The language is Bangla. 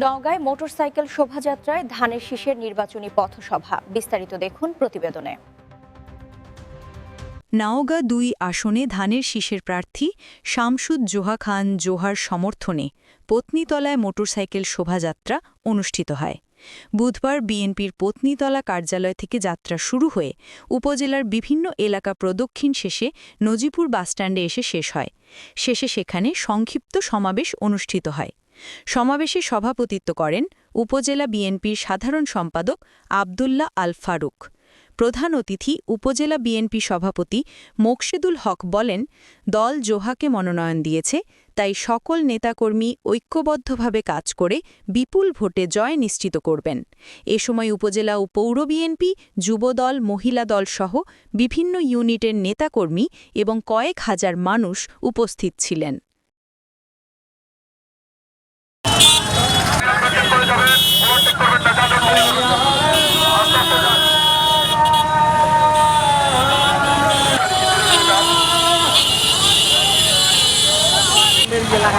নওগাঁয় মোটরসাইকেল শোভাযাত্রায় ধানের শীষের নির্বাচনী পথসভা। বিস্তারিত দেখুন প্রতিবেদনে। নাওগাঁ দুই আসনে ধানের শীষের প্রার্থী শামসুদ জোহা খান জোহার সমর্থনে পত্নীতলায় মোটরসাইকেল শোভাযাত্রা অনুষ্ঠিত হয়। বুধবার বিএনপির পত্নীতলা কার্যালয় থেকে যাত্রা শুরু হয়ে উপজেলার বিভিন্ন এলাকা প্রদক্ষিণ শেষে নজিপুর বাসস্ট্যান্ডে এসে শেষ হয়। শেষে সেখানে সংক্ষিপ্ত সমাবেশ অনুষ্ঠিত হয়। সমাবেশে সভাপতিত্ব করেন উপজেলা বিএনপির সাধারণ সম্পাদক আবদুল্লাহ আল ফারুক। প্রধান অতিথি উপজেলা বিএনপি সভাপতি মোকশেদুল হক বলেন, দল জোহাকে মনোনয়ন দিয়েছে, তাই সকল নেতাকর্মী ঐক্যবদ্ধভাবে কাজ করে বিপুল ভোটে জয় নিশ্চিত করবেন। এ সময় উপজেলা ও পৌর বিএনপি, যুবদল, মহিলা দল সহ বিভিন্ন ইউনিটের নেতাকর্মী এবং কয়েক হাজার মানুষ উপস্থিত ছিলেন। เวลา